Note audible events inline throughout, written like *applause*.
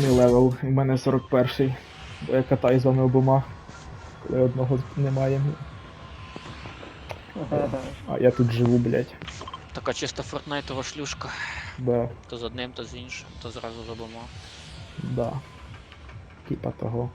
смішний левел, у мене 41-й. Бо я катаю з вами обома, коли одного немає. А я тут живу, блядь. Така чисто фортнайтова шлюшка. Да, То з одним, то з іншим, то зразу з обома. да. Типа того.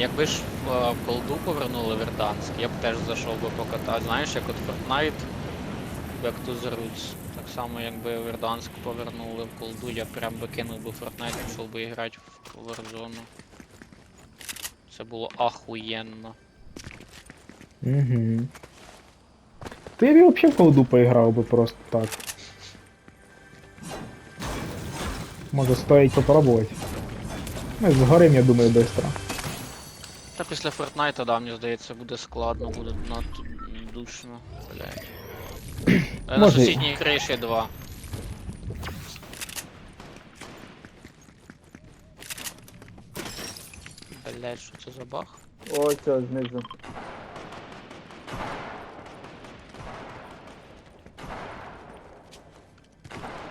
Якби ж в колду повернули Верданськ, я б теж зайшов би покатати. Знаєш, як от Fortnite, Back to the Roots. Так само, якби Верданськ повернули в колду, я прям би кинув би Fortnite, пішов би грати в Warzone. Це було ахуєнно. Угу. Ти б взагалі в колду поіграв би просто так. Може стоїть попробувати. Ну, згорим, я думаю, швидко. Та після Fortnite, да, мені здається, буде складно, буде надто душно. Блядь. Е, На Може, і- сусідній криші два. Блядь, що це за баг? Ось це знизу.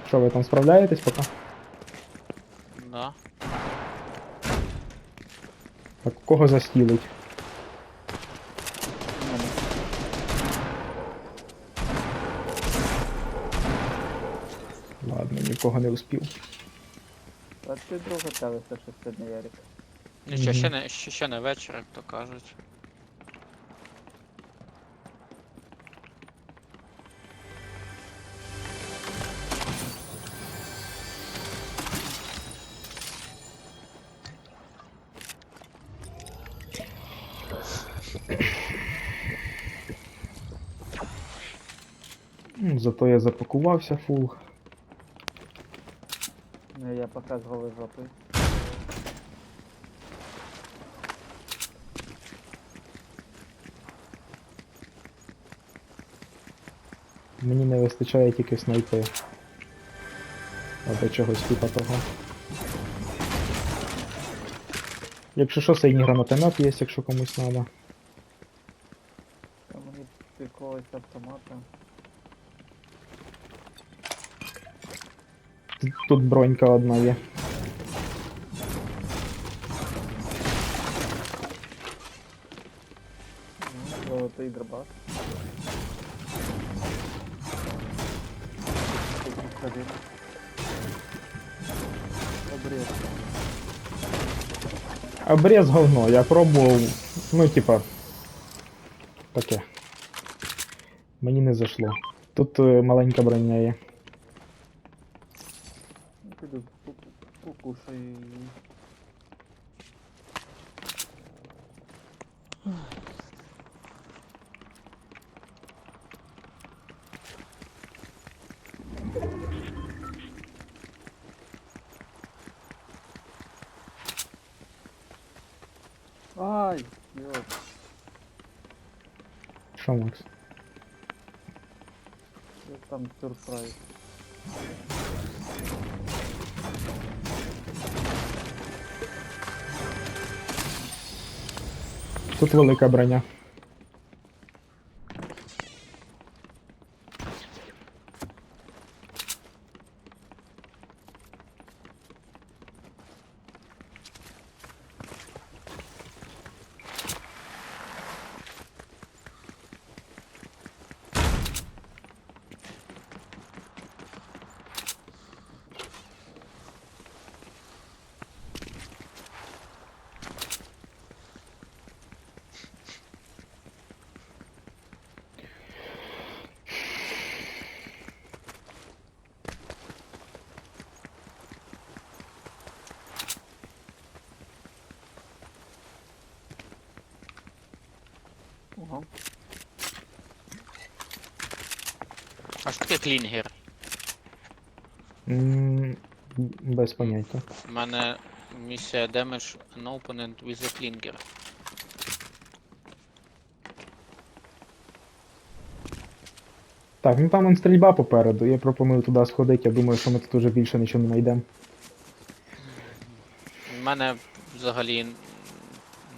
Що, ви там справляєтесь поки? Да. Так кого застілить? Ладно, нікого не успів. А ти друга телеса, що сьогодні Ярик. Нічого, ще не, ще, ще не вечір, як то кажуть. Зато я запакувався фул. Ну я поки з голою жопою. Мені не вистачає тільки снайпи. Або чогось типа того. Якщо що, синій гранатомет є, якщо комусь треба. Там мені якогось автомата. Тут, бронька одна є. Ну, золотий дробаш. Обрез. Обрез говно, я пробував. Ну, типа. Таке. Мені не зайшло. Тут е, маленька броня є. Покушаю її. Ай, йоп. Що, Макс? Що там сюрприз. Тут велика броня. А що таке клінгер? М, Без поняття. У мене місія damage an opponent with a clinger. Так, ну там он стрільба попереду. Я пропоную туди сходити. Я думаю, що ми тут уже більше нічого не знайдемо. У мене взагалі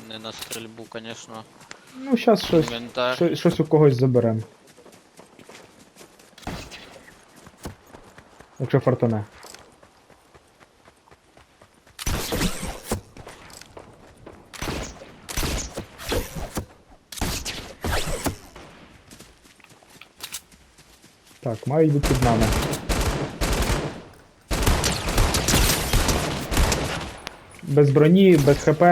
не на стрільбу, звісно, Ну, зараз щось, інвентар. щось, щось у когось заберемо. Якщо фортуне. Так, мають бути під нами. Без броні, без ХП.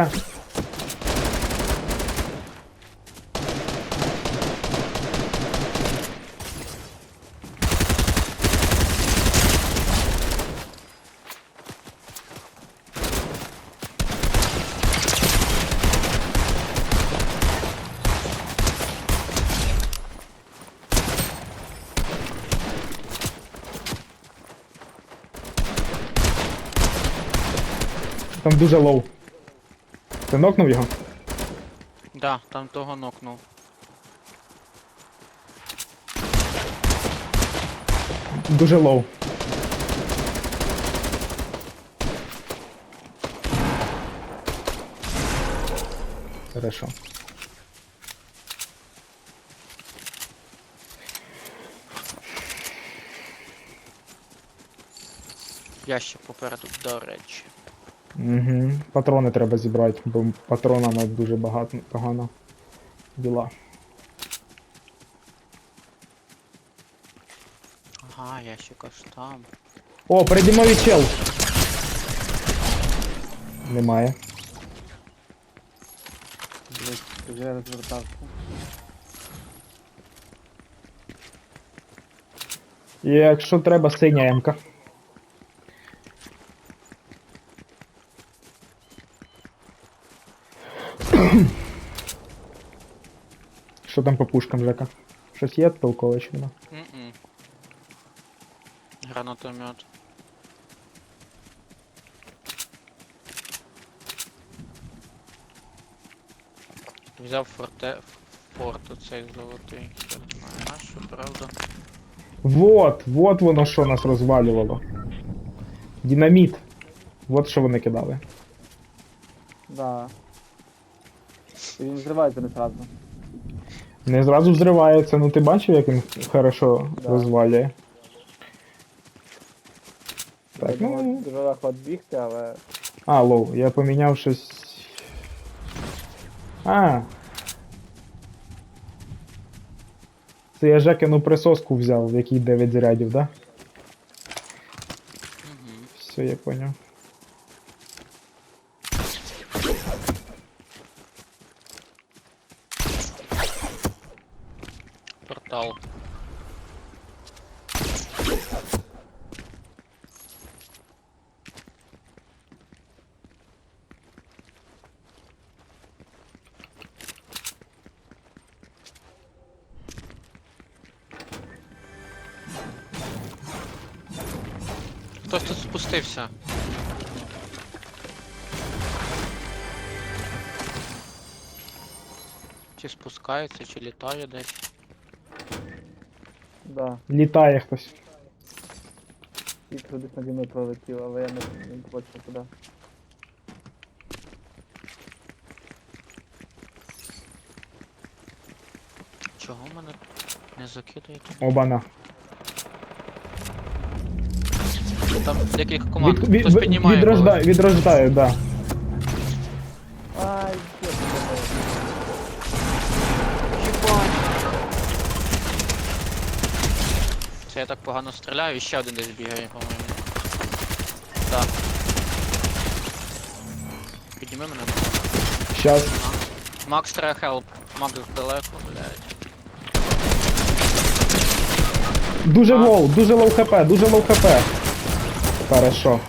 Там дуже лоу. Ти нокнув його? Да, там того нокнув. Дуже лоу. Хорошо. Ящик попереду, до речі. Угу. Патрони треба зібрати, бо патронами дуже багато погано. Діла. Ага, ящик аж там. О, переді мною чел! Немає. Блять, вже розвертався. Якщо треба, синя емка. Що там по пушкам, Жека? Щось є толкове чи нема? Гранатомет. Взяв форте... форт оцей золотий. Не знаю, на що, правда? Вот, вот воно що нас розвалювало. Динаміт. Вот що вони кидали. Да. І він зривається не сразу. Не зразу взривається, ну ти бачив, як він хорошо Да. розвалює. Так, ну. Дуже легко бігти, але А, лоу, я поміняв щось. А. Це я Жекину присоску взяв, в якій 9 зарядів, да? Угу. Все, я поняв. Портал. Хтось тут спустився. Чи спускається, чи літає десь. Да. Літає хтось. Тільки десь наді мною пролетів, але я не, не побачив куди. Чого мене не закидує? Обана. Там декілька команд. Від, від, Хтось від, піднімає. відрожда, когось. відрождаю, да. Ай, є, Єбать. Це я так погано стріляю і ще один десь бігає, по-моєму. Так. Підніми мене. Щас. Макс треба хелп. Макс далеко, блядь. Дуже А. лоу, дуже лоу хп, дуже лоу хп. Хорошо.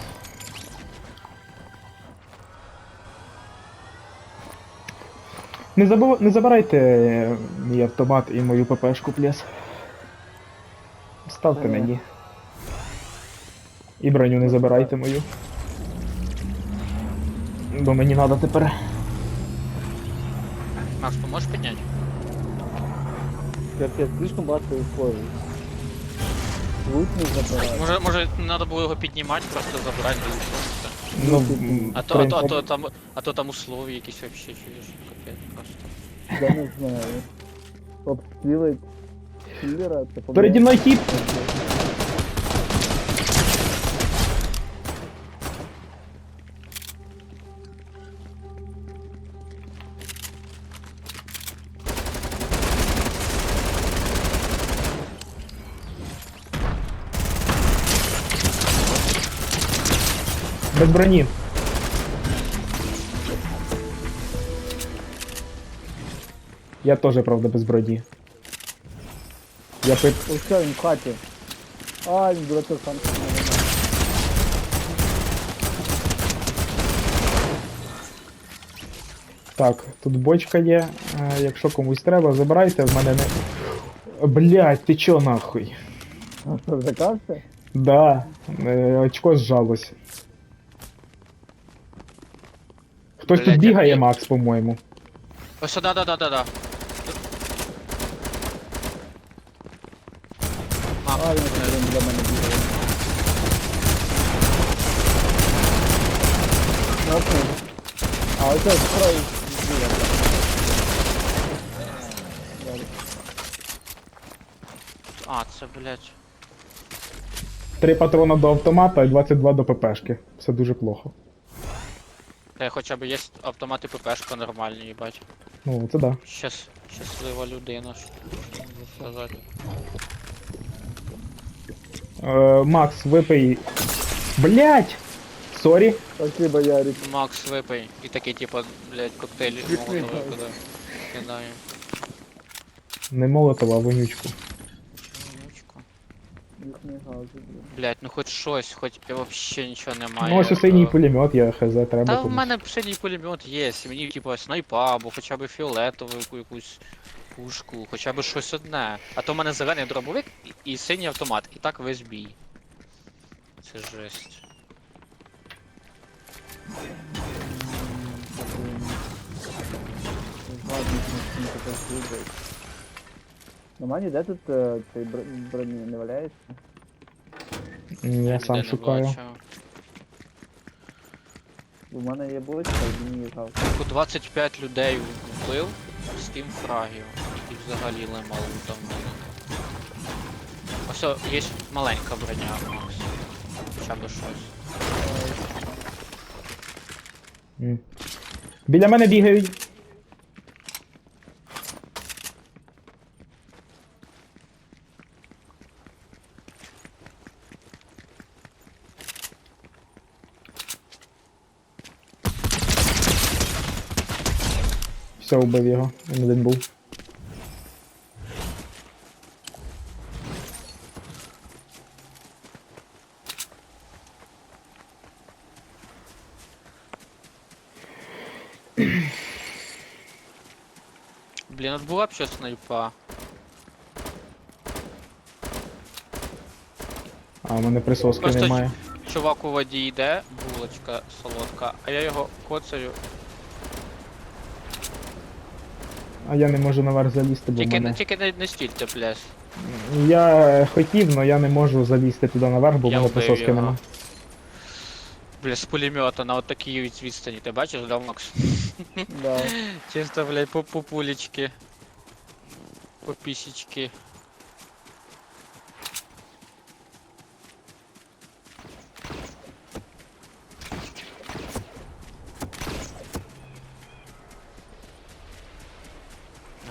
Не, забув... не забирайте е, мій автомат і мою ППшку, плес. Ставте мені. І броню не забирайте мою. Бо мені треба тепер. Макс, поможеш підняти? Капець, слишком багато условий. Лут не забирай. Може, може, не треба було його піднімати, просто забирати і все. Ну, А то, а то, а то там, а то там условия якісь вообще чуєш, капець просто. Я не знаю. Обстрілить кілера, це побіда. Переді мною тіп! Без броні. Я теж, правда, без броні. Я пит... Що він в хаті. А, він дурачок сам. Так, тут бочка є. Е, якщо комусь треба, забирайте, в мене не. Блять, ти чо нахуй? Закався? Да, е, очко зжалось. Хтось Блядь, тут бігає, я- Макс, по-моєму. Ось, да, да, да, да, да. Макс, А, він е, він для мене бігає. Окей. А це строй. а, це, блядь. Три патрона до автомата і 22 до ППшки. Все дуже плохо. Та хоча б є автомати ППшка нормальні, їбать. Ну, це да. Щас, щаслива людина, що можу сказати. Е, Макс, випий. Блять! Сорі. Спасибо, Ярик. Макс, випий. І такий, типа, блядь, коктейль Відкривай. молотовий куди кидаю. Не молотова, а вонючку. Блін. Блядь, ну хоч щось, хоч і вообще нічого немає. Ну ось Е, пулемет, я хз, треба. Та в комусь. мене синій пулемет є, мені типа снайпа, або хоча б фіолетову яку- якусь пушку, хоча б щось одне. А то в мене зелений дробовик і, і синій автомат, і так весь бій. Це жесть. Нормально, де тут е, цей бр- броні не валяється? Я сам шукаю. У мене є бочка, і мені. Типу 25 людей вбив, 7 фрагів. І взагалі лемал там в мене. Ось є маленька броня, Макс. Хоча б щось. М. Біля мене бігають. Все, убив його. Він один був. Блін, от була б ще снайпа. А, у мене присоски Просто немає. Чувак у воді йде, булочка солодка, а я його коцаю. А я не можу наверх залізти, бо Тільки, мене. не тільки не, не стільте, пляс. Я хотів, але я не можу залізти туди наверх, бо в Я мене вбив присоски його. нема. Бля, з пулемета на отакій від відстані, ти бачиш, да, Макс? Да. Чисто, блядь, по, по пулечки. По пісічки.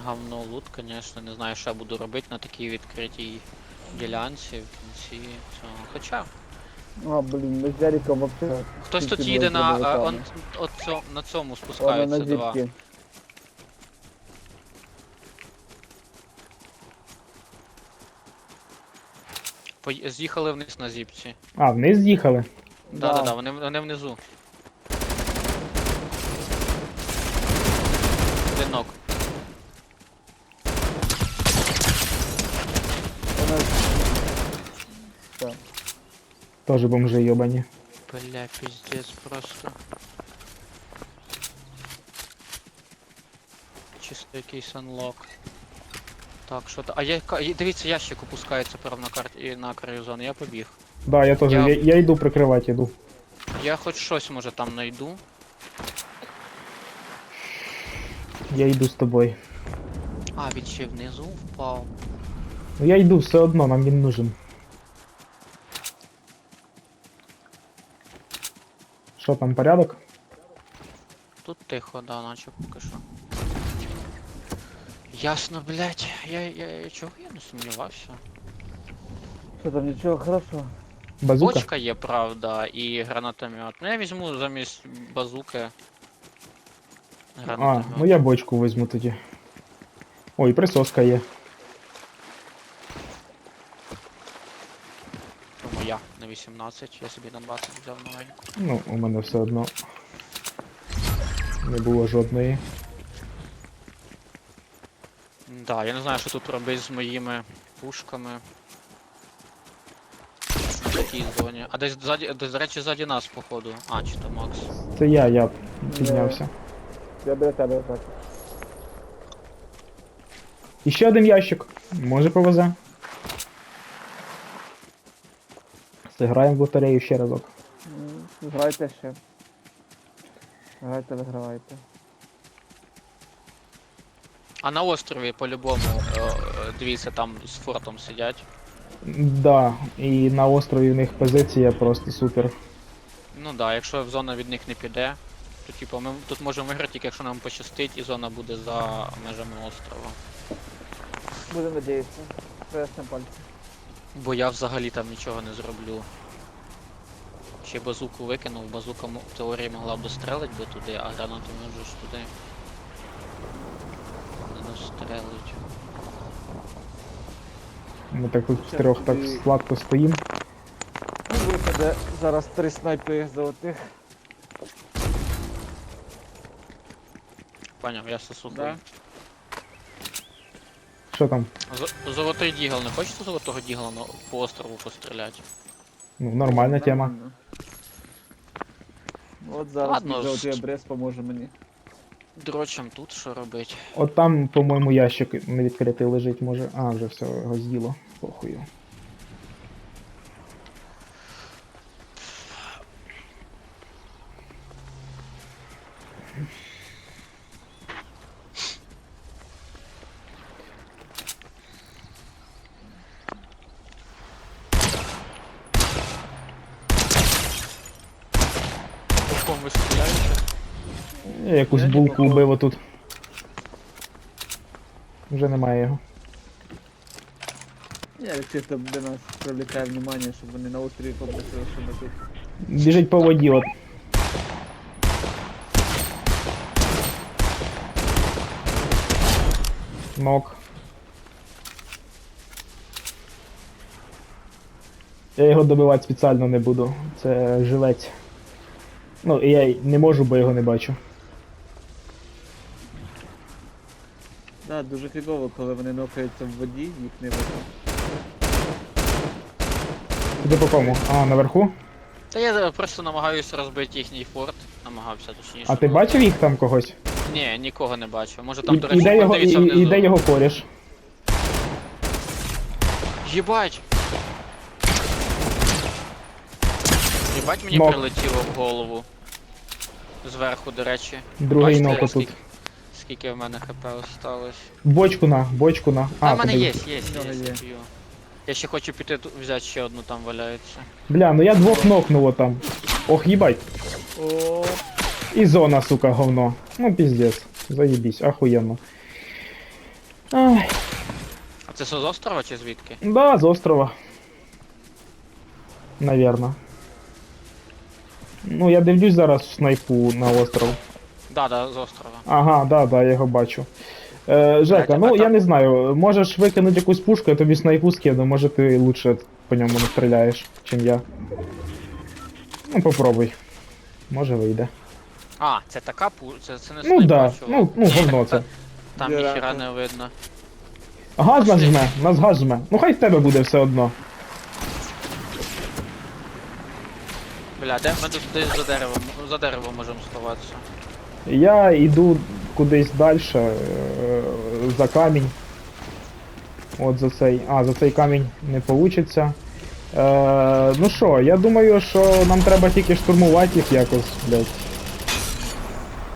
Говно лут, конечно, не знаю, що я буду робити на такій відкритій ділянці в кінці цього. Хоча, А, блін, ми з Яриком вообще. хтось тут їде на, а, он, от цьо- на цьому спускаються два. зіпки. По З'їхали вниз на зіпці. А, вниз з'їхали. Да, да, да, вони, внизу. Одинок. Тоже бомжи йобані. Бля, пиздец просто. Чисто якийсь анлок. Так, що то. А я дивіться, ящик опускається прямо на карті на краю зони. Я побіг. Да, я теж. Я- Я, я йду прикривати, йду. Я хоч щось може там знайду. Я йду з тобою. А, він ще внизу впав. Ну я йду все одно, нам він нужен. Що там, порядок? Тут тихо, да, наче поки що. Ясно, блять. Я, я, я чого я не сумнівався. Що там нічого хорошого? Базука? Бочка є, правда, і гранатомет. Ну я візьму замість базуки. А, Гранатомет. ну я бочку візьму тоді. Ой, присоска є. Тому я на 18, я собі на 20 взяв новеньку. Ну, у мене все одно. Не було жодної. Да, я не знаю, що тут робити з моїми пушками. В такій зоні. А десь ззаді, десь, до речі, ззаді нас, походу. А, чи то Макс. Це я, я піднявся. Я біля тебе так. І ще один ящик. Може повезе. Зіграємо в лотерею ще разок. Грайте ще. Грайте, вигравайте. А на острові по-любому, е, дивіться, там з фортом сидять. Да, і на острові в них позиція просто супер. Ну да, якщо зона від них не піде, то типу ми тут можемо виграти тільки якщо нам пощастить і зона буде за межами острова. Будемо надіятися. Преснем пальці. Бо я взагалі там нічого не зроблю. Ще базуку викинув, базука в теорії могла б дострелить би туди, а гранату може ж туди. Не дострелить. Ми так тут Ще так сладко стоїм. Ну, випаде зараз три снайпи золотих. Поняв, я сосухаю. Да. Що там? З- Золотий дігл, не хочете золотого дігла на- по острову постріляти? Ну, нормальна тема. Нормально. От зараз Ладно, золотий ж- обрез поможе мені. Дрочем тут що робить? От там, по-моєму, ящик не відкритий лежить, може. А, вже все, його з'їло. Похую. По кому ви стріляєте? Я якусь Я булку убив отут. Вже немає його. Я чисто для нас привлекає внимание, щоб вони на острові побачили, що ми тут. Біжить по воді, от. Нок. Я його добивати спеціально не буду. Це живець. Ну, я не можу, бо його не бачу. Да, дуже фігово, коли вони нокаються в воді, їх не видно. Куди по кому? А, наверху? Та я просто намагаюся розбити їхній форт. Намагався точніше. А ти бачив їх там когось? Ні, нікого не бачив. Може І, там, до і речі, де його, і, подивіться і, і внизу. його коріш? Єбать! Єбать мені Нок. прилетіло в голову. Зверху, до речі. Другий Бачите, отут. скільки, скільки в мене хп осталось. Бочку на, бочку на. А, в мене тобі- є, є, нього є, є. я. Я ще хочу піти ту- взяти ще одну там валяється. Бля, ну я двох нокнув там. Ох, їбать. О, І зона, сука, говно. Ну, пиздец. Заебись, охуенно. Ай, А це з острова чи звідки? да, з острова. Наверно. Ну, я дивлюсь зараз в снайпу на остров. Да, да, з острова. Ага, да, да, я його бачу. Е, Жека, Блядь, а ну я не знаю, можеш викинути якусь пушку, я тобі снайпу скину, може ти лучше по ньому не стріляєш, чим я. Ну, попробуй. Може вийде. А, це така пу... Це, це не Ну снайпа, да, чувак. ну, ну говно це. *laughs* Там Діра, ніхіра не видно. Газ нас жме, нас газ жме. Ну хай в тебе буде все одно. Бля, де ми тут десь за деревом, за деревом можемо сховатися. Я йду кудись далі за камінь. От за цей. А, за цей камінь не вийде. Е, ну що, я думаю, що нам треба тільки штурмувати їх якось, блядь.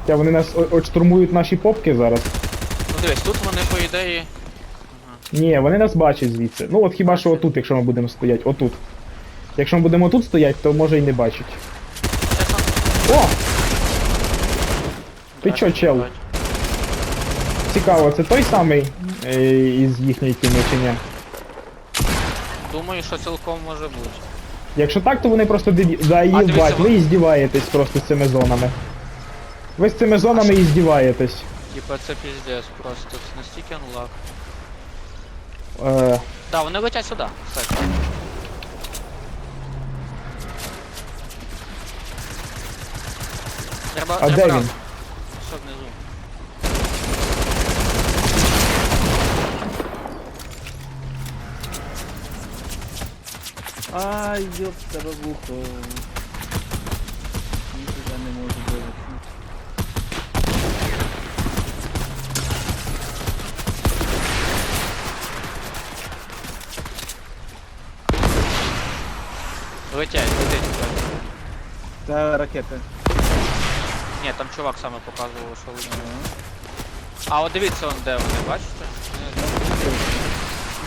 Хоча вони нас от штурмують наші попки зараз. Ну дивись, тут вони по ідеї. Ага. Ні, вони нас бачать звідси. Ну от хіба що отут, якщо ми будемо стояти, отут. Якщо ми будемо тут стояти, то може і не бачать. О! Ти чо, чел? Цікаво, це той самий е, із їхньої тіми чи ні? Думаю, що цілком може бути. Якщо так, то вони просто диві... Ви вон- і здіваєтесь просто з цими зонами. Ви з цими зонами і здіваєтесь. Типа це піздець просто. Це настільки анлак. Е, Да, вони летять сюди, кстати. Треба, А треба де разом. Він? Все внизу. Ай, ёб тебе вухо. Нікуди не можу дивитися. Летять, летять. летять. Це ракети. Ні, там чувак саме показував, що летять. А от дивіться он де вони, бачите?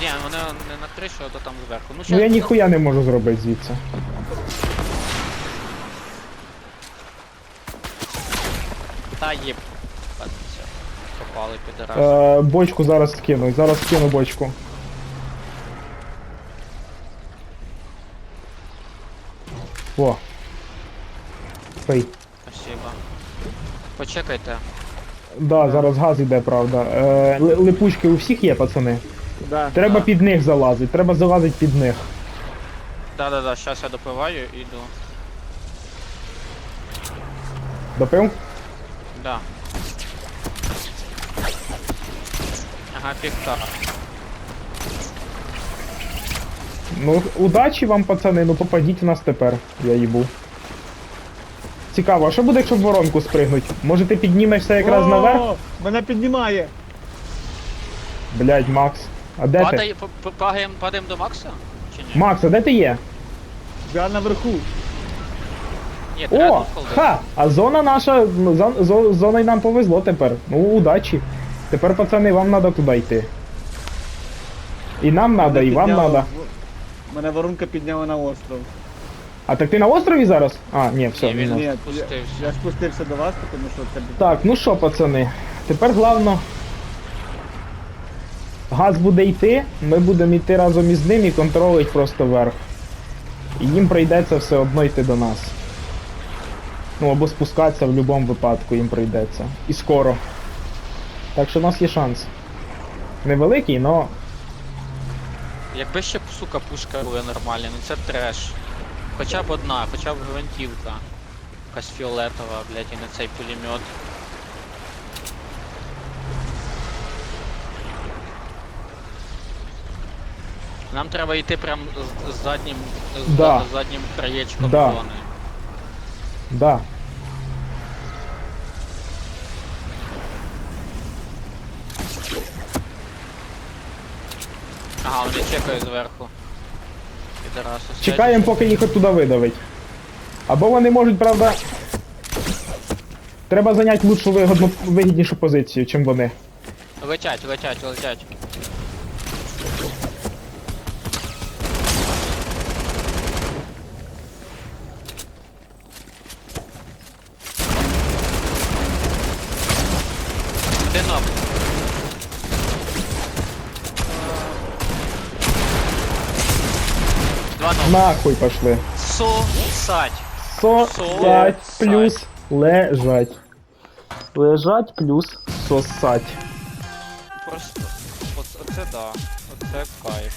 Ні, вони не на криші, а то там зверху. Ну, ну я ніхуя не можу зробити звідси. Та є. Попали підарас. Е, бочку зараз скину, зараз скину бочку. О. Пий. Почекайте. Да, зараз газ іде, правда. Е, ли- липучки у всіх є, пацани. Да. Треба Да. під них залазити, треба залазити під них. Да-да-да, зараз я допиваю і йду. Допив? Да. Ага, піхта. Ну, удачі вам, пацани, ну попадіть в нас тепер, я їбу. Цікаво, а що буде, якщо в воронку спригнуть? Може ти піднімешся якраз О, наверх? Мене піднімає. Блядь, Макс. А де ти? Падає, п- п- падаємо, падаємо до Макса? Чи ні? Макс, а де ти є? Я наверху. Ні, треба О! тут холдити. Ха! А зона наша, ну, зон, зо- зоною нам повезло тепер. Ну, удачі. Тепер, пацани, вам треба туди йти. І нам треба, Мене і вам підняло треба. в- Мене воронка підняла на остров. А так ти на острові зараз? А, ні, все. Ні, він- ну. Ні, я, спустився. я спустився до вас, тому що це Так, ну що, пацани, тепер головно. Газ буде йти, ми будемо йти разом із ним і контролить просто верх. І їм прийдеться все одно йти до нас. Ну або спускатися в будь-якому випадку їм прийдеться. І скоро. Так що у нас є шанс. Невеликий, але Якби ще, сука, пушка були нормальні, ну це треш. Хоча б одна, хоча б гвинтівка. Якась фіолетова, блядь, і не цей пулемет. Нам треба йти прям з, заднім з, Да. заднім краєчком Да. зони. да. Ага, вони чекають зверху. Підараси. Чекаємо, поки їх оттуда видавить. Або вони можуть, правда. Треба зайняти лучшу вигодну, вигіднішу позицію, чим вони. Летять, летять, летять. Нахуй пошли. Сосать. Сосать плюс лежать. Лежать плюс сосать. Просто. Оце да. Оце кайф.